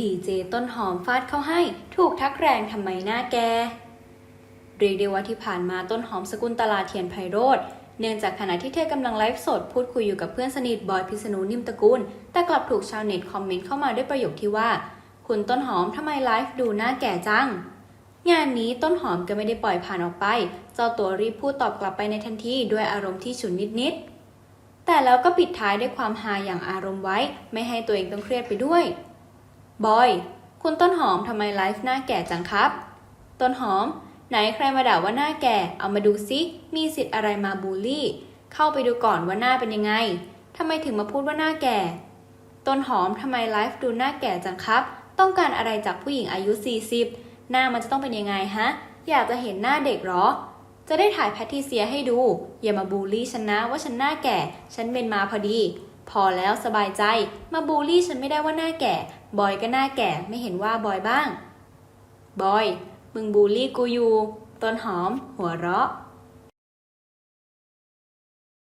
ดีเจต้นหอมฟาดเข้าให้ ถูกทักแรงทำไมหน้าแก เรียกได้ว่าที่ผ่านมาต้นหอมสกุลตลาเทียนไพโรธเนื่องจากขณะที่เธอกำลังไลฟ์สดพูดคุยอยู่กับเพื่อนสนิทบอยพิษณุนิ่มตระกูล แต่กลับถูกชาวเน็ตคอมเมนต์เข้ามาด้วยประโยคที่ว่า คุณต้นหอมทำไมไลฟ์ดูหน้าแก่จัง งานนี้ต้นหอมก็ไม่ได้ปล่อยผ่านออกไป เจ้าตัวรีบพูดตอบกลับไปในทันทีด้วยอารมณ์ที่ฉุนนิดๆแต่แล้วก็ปิดท้ายด้วยความฮาอย่างอารมณ์ไว้ ไม่ให้ตัวเองต้องเครียดไปด้วย บอย คุณต้นหอมทำไมไลฟ์หน้าแก่จังครับ ต้นหอม ไหนใครมาด่าว่าหน้าแก่ เอามาดูซิมีสิทธิ์อะไรมาบูลลี่ เข้าไปดูก่อนว่าหน้าเป็นยังไงทำไมถึงมาพูดว่าหน้าแก่ ต้นหอมทำไมไลฟ์ดูหน้าแก่จังครับ ต้องการอะไรจากผู้หญิงอายุ 40 หน้ามันจะต้องเป็นยังไงฮะ อยากจะเห็นหน้าเด็กเหรอ จะได้ถ่ายแพทริเซียให้ดู อย่ามาบูลลี่ฉันนะว่าฉันหน้าแก่ ฉันเป็นมาพอดี พอแล้วสบายใจมาบูลลี่ฉันไม่ได้ว่าหน้าแก่ บอยก็หน้าแก่ไม่เห็นว่าบอยบ้าง บอย มึงบูลลี่กูอยู่ ต้นหอม หัวเราะ